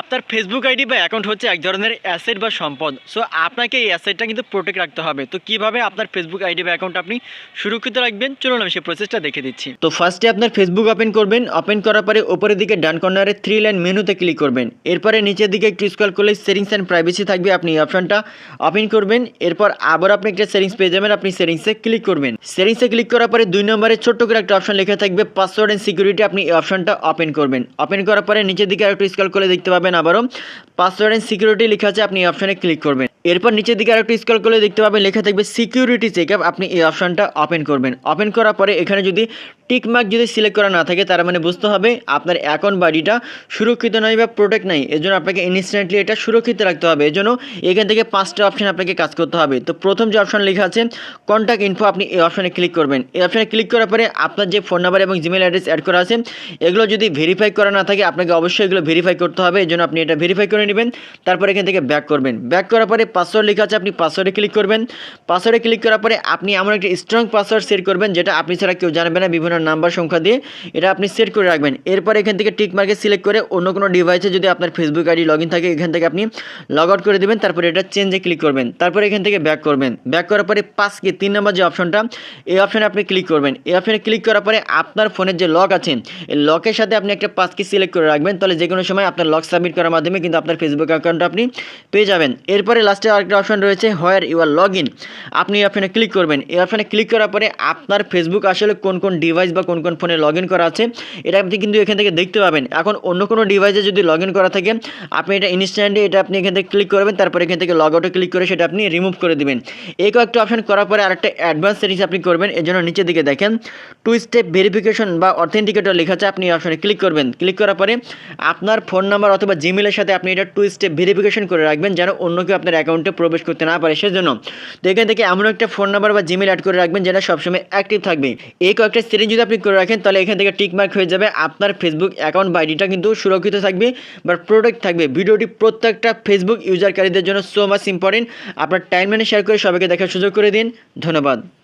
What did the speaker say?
আপনার Facebook ID বা account হচ্ছে এক ধরনের অ্যাসেট বা সম্পদ। সো আপনাকে এই অ্যাসেটটা কিন্তু প্রোটেক্ট রাখতে হবে। তো কীভাবে আপনার ফেসবুক আইডি বা অ্যাকাউন্ট আপনি সুরক্ষিত রাখবেন? চলুন আমি সেই প্রসেসটা দেখে দিচ্ছি। তো ফার্স্টে আপনার ফেসবুক ওপেন করবেন। ওপেন করার পরে উপরের দিকে ডান কর্নারে থ্রি লাইন মেনুতে ক্লিক করবেন। এরপরে নিচের দিকে একটু স্ক্রল করলে সেটিংস অ্যান্ড প্রাইভেসি থাকবে আপনি এই অপশনটা ওপেন করবেন। এরপর আবার আপনি একটা সেটিংস পেয়ে যাবেন। আপনি সেটিংসে ক্লিক করবেন। সেটিংসে ক্লিক করার পরে দুই নম্বরে ছোট্ট করে একটা অপশন লেখা থাকবে পাসওয়ার্ড অ্যান্ড সিকিউরিটি আপনি এই অপশনটা ওপেন করবেন। ওপেন করার পরে নিচের দিকে আরেকটু স্ক্রল করে দেখতে পাবেন আবারও। পাসওয়ার্ড অ্যান্ড সিকিউরিটি লেখা আছে আপনি এই অপশানে ক্লিক করবেন। এরপর নিচের দিকে আরেকটু স্কল করলে দেখতে পাবেন, লেখা থাকবে সিকিউরিটি চেক আপনি এই অপশনটা ওপেন করবেন। ওপেন করার পরে এখানে যদি টিকমার্ক যদি সিলেক্ট করা না থাকে, তার মানে বুঝতে হবে আপনার অ্যাকাউন্ট বাড়িটা সুরক্ষিত নয় বা প্রোটেক্ট নাই। এর জন্য আপনাকে ইনস্ট্যান্টলি এটা সুরক্ষিত রাখতে হবে। এর জন্য এখান থেকে পাঁচটা অপশন আপনাকে কাজ করতে হবে। তো প্রথম যে অপশান লেখা আছে কন্ট্যাক্ট ইনফো আপনি এই অপশানে ক্লিক করবেন। এই অপশানে ক্লিক করার পরে আপনার যে ফোন নাম্বার এবং জিমেল অ্যাড্রেস অ্যাড করা আছে, এগুলো যদি ভেরিফাই করা না থাকে, আপনাকে অবশ্যই এগুলো ভেরিফাই করতে হবে। এই জন্য আপনি এটা ভেরিফাই করে নেবেন, তারপর এখান থেকে ব্যাক করবেন। ব্যাক করার পরে পাসওয়ার্ড লেখা আছে, আপনি পাসওয়ার্ডে ক্লিক করবেন। পাসওয়ার্ডে ক্লিক করার পরে আপনি এমন একটা স্ট্রং পাসওয়ার্ড সেট করবেন, যেটা আপনি ছাড়া কেউ জানবে না বিভিন্ন নাম্বার সংখ্যা দিয়ে। এটা আপনি সেট করে রাখবেন। এরপর এখান থেকে টিক মার্কে সিলেক্ট করে অন্য কোনো ডিভাইসে যদি আপনার ফেসবুক আইডি লগ থাকে, এখান থেকে আপনি লগ আউট করে দেবেন, তারপরে এটা চেঞ্জে ক্লিক করবেন। তারপরে এখান থেকে ব্যাক করবেন। ব্যাক করার পরে পাঁচ কি তিন নম্বর যে অপশনটা এই অপশনে আপনি ক্লিক করবেন। এই অপশনে ক্লিক করার পরে আপনার ফোনের যে লক আছে, এই লকের সাথে আপনি একটা পাঁচ কি সিলেক্ট করে রাখবেন। তাহলে যে কোনো সময় আপনার লক সাবমিট করার মাধ্যমে কিন্তু আপনার ফেসবুক অ্যাকাউন্ট আপনি পেয়ে যাবেন। এরপরে লাস্টে আরেকটা অপশন রয়েছে where you are log in আপনি এই অপশনে ক্লিক করবেন। এই অপশনে ক্লিক করার পরে আপনার ফেসবুক আসলে কোন কোন ডিভাইস বা কোন কোন ফোনে লগ ইন করা আছে, এটা আপনি কিন্তু এখান থেকে দেখতে পাবেন। এখন অন্য কোনো ডিভাইসে যদি লগ ইন করা থাকে, আপনি এটা ইনস্ট্যান্টলি এটা আপনি এখান থেকে ক্লিক করবেন, তারপর এখান থেকে লগ আউটে ক্লিক করে সেটা আপনি রিমুভ করে দিবেন। এই কয়েকটা অপশন করার পরে আরেকটা অ্যাডভান্স সেটিংস আপনি করবেন, এর জন্য নিচের দিকে দেখেন। টু স্টেপ ভেরিফিকেশন বা অথেন্টিকেটর লেখা আছে, আপনি অপশনে ক্লিক করবেন। ক্লিক করার পরে আপনার ফোন নাম্বার অথবা জিমেলের সাথে আপনি এটা টু স্টেপ ভেরিফিকেশন করে রাখবেন, যেন অন্য কেউ আপনার অ্যাকাউন্টে প্রবেশ করতে না পারে। সেজন্য তো এখান থেকে এমন একটা ফোন নাম্বার বা জিমেল অ্যাড করে রাখবেন যেটা সবসময় অ্যাক্টিভ থাকবে। এই কয়েকটা সেটিং যদি আপনি করে রাখেন, তাহলে এখান থেকে টিকমার্ক হয়ে যাবে। আপনার ফেসবুক অ্যাকাউন্ট বা আইডিটা কিন্তু সুরক্ষিত থাকবে বা প্রোটেক্ট থাকবে। ভিডিওটি প্রত্যেকটা ফেসবুক ইউজারকারীদের জন্য সো মাচ ইম্পর্টেন্ট আপনার টাইম ম্যানে শেয়ার করে সবাইকে দেখার সুযোগ করে দিন। ধন্যবাদ।